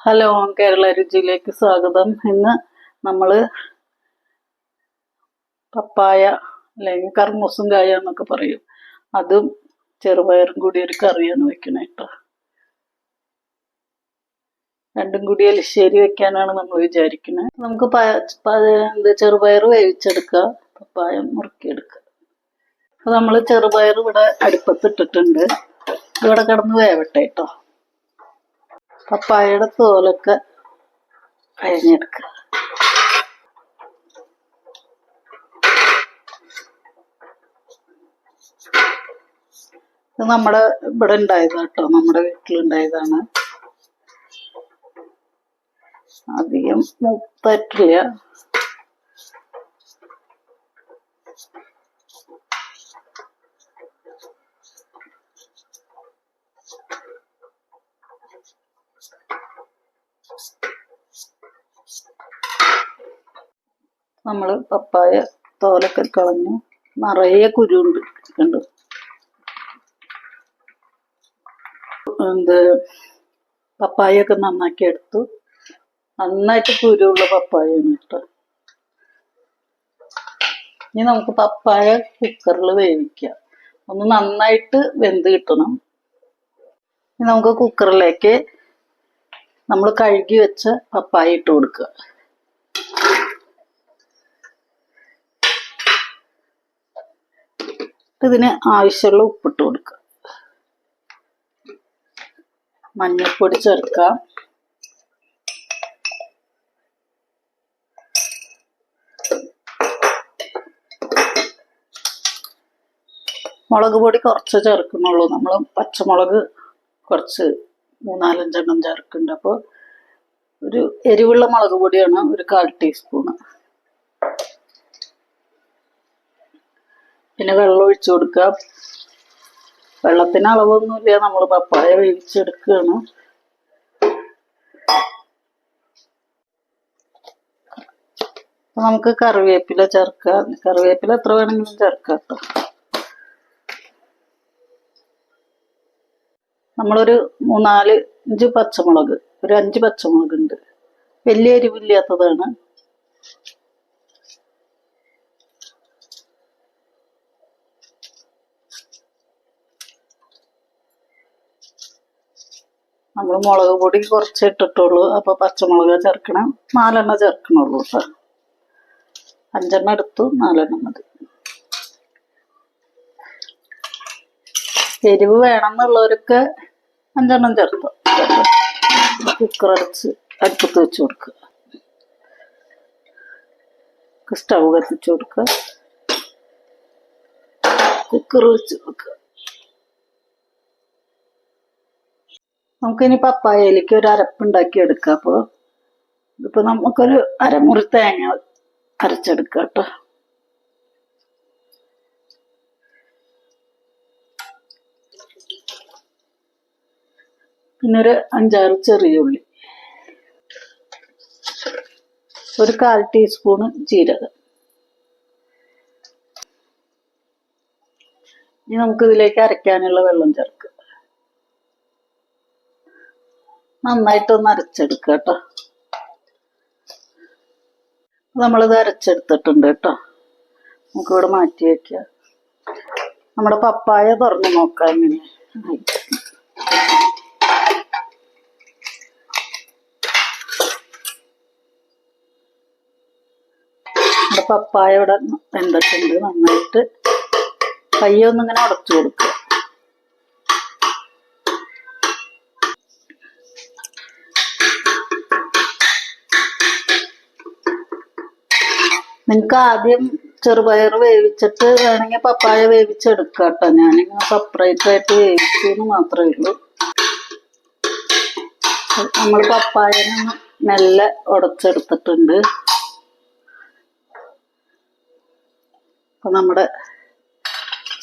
Hello Kerala രുചിയിലേക്ക് സ്വാഗതം. ഇന്ന് നമ്മൾ പപ്പായ അല്ലെങ്കിൽ കർമ്മൂസും കായ എന്നൊക്കെ പറയും. അതും ചെറുപയറും കൂടി ഒരു കറിയാണ് വെക്കണേ കേട്ടോ രണ്ടും കൂടി എലിശ്ശേരി വെക്കാനാണ് നമ്മൾ വിചാരിക്കുന്നത് നമുക്ക് എന്ത് ചെറുപയർ വേവിച്ചെടുക്കുക പപ്പായ മുറുക്കിയെടുക്കുക അപ്പോൾ നമ്മൾ ചെറുപയർ ഇവിടെ അടുപ്പത്തിട്ടിട്ടുണ്ട്. ഇവിടെ കിടന്ന് വേവട്ടെ കേട്ടോ പപ്പായയുടെ തോലൊക്കെ കഴിഞ്ഞെടുക്കുക ഇത് നമ്മുടെ ഇവിടെ ഉണ്ടായതാണ് കേട്ടോ നമ്മുടെ വീട്ടിലുണ്ടായതാണ്. അധികം മൂത്തായിട്ടില്ല. നമ്മൾ പപ്പായ തോലൊക്കെ കളഞ്ഞു നിറയെ കുരുണ്ട് ഉണ്ട് എന്ത് പപ്പായൊക്കെ നന്നാക്കി എടുത്തു. നന്നായിട്ട് കുരുള്ള പപ്പായാണ് കേട്ടോ. ഇനി നമുക്ക് പപ്പായ കുക്കറിൽ വേവിക്കാം. ഒന്ന് നന്നായിട്ട് വെന്ത് കിട്ടണം. ഇനി നമുക്ക് കുക്കറിലേക്ക് നമ്മൾ കഴുകി വെച്ച പപ്പായ ഇട്ട് കൊടുക്കുക. ഇതിന് ആവശ്യമുള്ള ഉപ്പിട്ട് കൊടുക്കുക. മഞ്ഞൾപ്പൊടി ചേർക്കാം മുളക് പൊടി കുറച്ച് ചേർക്കുന്നുള്ളൂ. നമ്മൾ പച്ചമുളക് കുറച്ച് മൂന്നാലഞ്ചെണ്ണം ചേർക്കുന്നുണ്ട്. അപ്പോൾ ഒരു എരിവുള്ള മുളക് പൊടിയാണ് ഒരു കാൽ ടീസ്പൂണ്. പിന്നെ വെള്ളം ഒഴിച്ചു കൊടുക്കുക. വെള്ളത്തിന് അളവൊന്നുമില്ല. നമ്മൾ പപ്പായ വേവിച്ചെടുക്കുകയാണ്. നമുക്ക് കറിവേപ്പില ചേർക്കാം. കറിവേപ്പില എത്ര വേണമെങ്കിലും ചേർക്കാം കേട്ടോ. നമ്മളൊരു മൂന്നാൽ അഞ്ച് പച്ചമുളക്. ഒരു അഞ്ച് പച്ചമുളക് ഉണ്ട് വലിയ എരിവില്ലാത്തതാണ്. നമ്മൾ മുളക് പൊടി കുറച്ച് ഇട്ടിട്ടുള്ളൂ അപ്പൊ പച്ചമുളക് ചേർക്കണം. നാലെണ്ണ ചേർക്കണുള്ളൂ കേട്ടോ അഞ്ചെണ്ണം എടുത്തു നാലെണ്ണം മതി. എരിവ് വേണമെന്നുള്ളവർക്ക് അഞ്ചെണ്ണം ചേർത്തു. കുക്കർ അടച്ച് അടുപ്പത്ത് വെച്ച് കൊടുക്കുക. സ്റ്റവ് കത്തിച്ച് കൊടുക്കുക. കുക്കർ വെച്ച് കൊടുക്കുക. നമുക്കിനി പപ്പായയിലേക്ക് ഒരു അരപ്പുണ്ടാക്കി എടുക്കാം. അപ്പോൾ ഇതിപ്പോൾ നമുക്കൊരു അരമുറി തേങ്ങ അരച്ചെടുക്കാം കേട്ടോ. പിന്നെ ഒരു അഞ്ചാറ് ചെറിയ ഉള്ളി. ഒരു കാൽ ടീസ്പൂണ് ജീരകം. ഇനി നമുക്കിതിലേക്ക് അരയ്ക്കാനുള്ള വെള്ളം ചേർക്കുക നന്നായിട്ടൊന്ന് അരച്ചെടുക്കുക കേട്ടോ. നമ്മളിത് അരച്ചെടുത്തിട്ടുണ്ട് കേട്ടോ. നമുക്കിവിടെ മാറ്റി വയ്ക്കുക നമ്മുടെ പപ്പായ തുറന്ന് നോക്കാം ഇങ്ങനെ നമ്മുടെ പപ്പായ ഇവിടെ വെന്തിട്ടുണ്ട് നന്നായിട്ട്. കയ്യൊന്നിങ്ങനെ അടച്ചു കൊടുക്കുക നിങ്ങൾക്ക് ആദ്യം ചെറുപയർ വേവിച്ചിട്ട് വേണമെങ്കിൽ പപ്പായ വേവിച്ചെടുക്കാം കേട്ടോ ഞാനിങ്ങനെ സെപ്പറേറ്റ് ആയിട്ട് വേവിച്ചു എന്ന് മാത്രമേ ഉള്ളൂ. നമ്മൾ പപ്പായനെ മെല്ലെ ഉടച്ചെടുത്തിട്ടുണ്ട്. അപ്പൊ നമ്മുടെ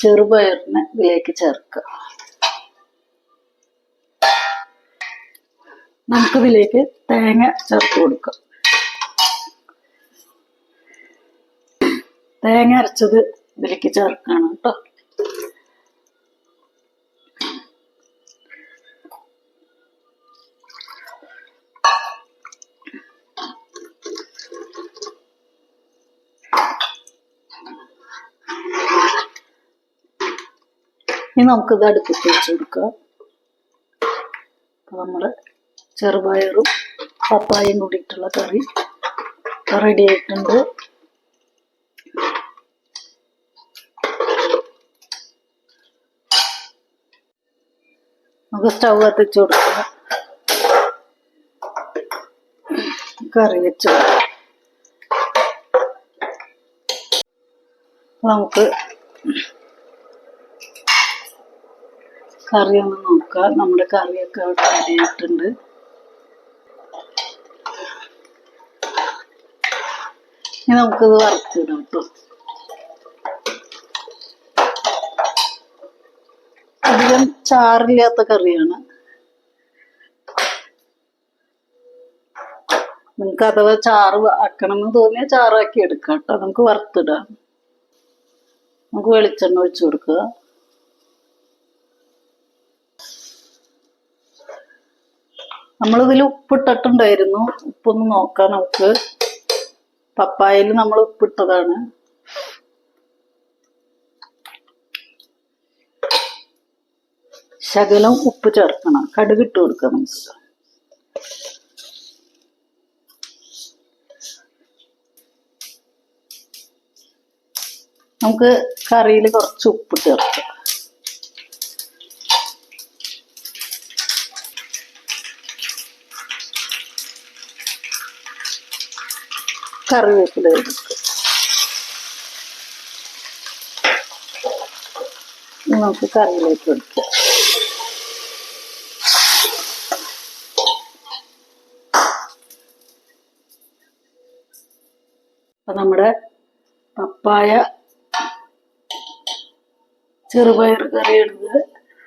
ചെറുപയറിനെ ഇതിലേക്ക് ചേർക്കുക. നമുക്ക് ഇതിലേക്ക് തേങ്ങ ചേർത്ത് കൊടുക്കാം. തേങ്ങ അരച്ചത് ഇതിലേക്ക് ചേർക്കാണ് കേട്ടോ. ഇനി നമുക്കിത് അടുപ്പിച്ച് വെച്ച് കൊടുക്കുക. അപ്പോൾ നമ്മൾ ചെറുപയറും പപ്പായയും കൂടിയിട്ടുള്ള കറി റെഡി ആയിട്ടുണ്ട്. നമുക്ക് സ്റ്റൗ കത്തിച്ച് കൊടുക്കാം. കറി വെച്ച്. നമുക്ക് കറി ഒന്ന് നോക്കാം. നമ്മുടെ കറിയൊക്കെ അവിടെ റെഡിയായിട്ടുണ്ട് ഇനി നമുക്കിത് വറുത്തിടാം കേട്ടോ അധികം ചാറില്ലാത്ത കറിയാണ്. നിങ്ങൾക്ക് അഥവാ ചാറ് ആക്കണം എന്ന് തോന്നിയാൽ ചാറാക്കി എടുക്കാം കേട്ടോ നമുക്ക് വറുത്തിടാം. നമുക്ക് വെളിച്ചെണ്ണ ഒഴിച്ചു കൊടുക്കുക. നമ്മളിതിൽ ഉപ്പിട്ടിട്ടുണ്ടായിരുന്നു. ഉപ്പൊന്ന് നോക്കാം നമുക്ക്. പപ്പായയിൽ നമ്മൾ ഉപ്പിട്ടതാണ്. ശകലം ഉപ്പ് ചേർക്കണം. കടുകിട്ട് കൊടുക്കുക നമുക്ക് നമുക്ക് കറിയിൽ കുറച്ച് ഉപ്പ് ചേർക്കാം. കറിവേപ്പില നമുക്ക് കറിയിലേക്ക് ഒഴിക്കാം. അപ്പൊ നമ്മുടെ പപ്പായ ചെറുപയർ കറി എടുത്ത്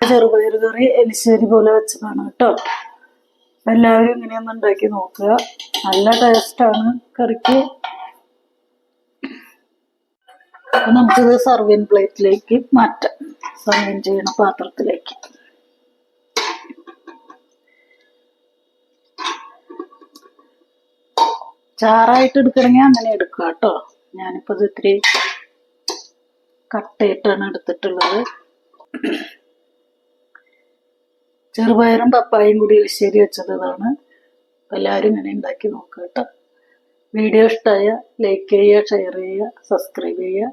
ചെറുപയർ കറി എലിശ്ശേരി പോലെ വെച്ചതാണ് കേട്ടോ. എല്ലാവരും ഇങ്ങനെയൊന്ന് ഉണ്ടാക്കി നോക്കുക. നല്ല ടേസ്റ്റാണ് കറിക്ക്. അപ്പൊ നമുക്കിത് സർവീൻ പ്ലേറ്റിലേക്ക് മാറ്റാം. സർവീൻ ചെയ്യണ പാത്രത്തിലേക്ക്. ചാറായിട്ട് എടുക്കണമെങ്കിൽ അങ്ങനെ എടുക്കുക കേട്ടോ. ഞാനിപ്പോൾ ഇത് ഇത്തിരി കട്ടയിട്ടാണ് എടുത്തിട്ടുള്ളത്. ചെറുപയറും പപ്പായും കൂടി എലിശ്ശേരി ഇതാണ്. എല്ലാവരും ഇങ്ങനെ ഉണ്ടാക്കി നോക്കുക കേട്ടോ. വീഡിയോ ഇഷ്ടമായ ലൈക്ക് ചെയ്യുക ഷെയർ ചെയ്യുക സബ്സ്ക്രൈബ് ചെയ്യുക.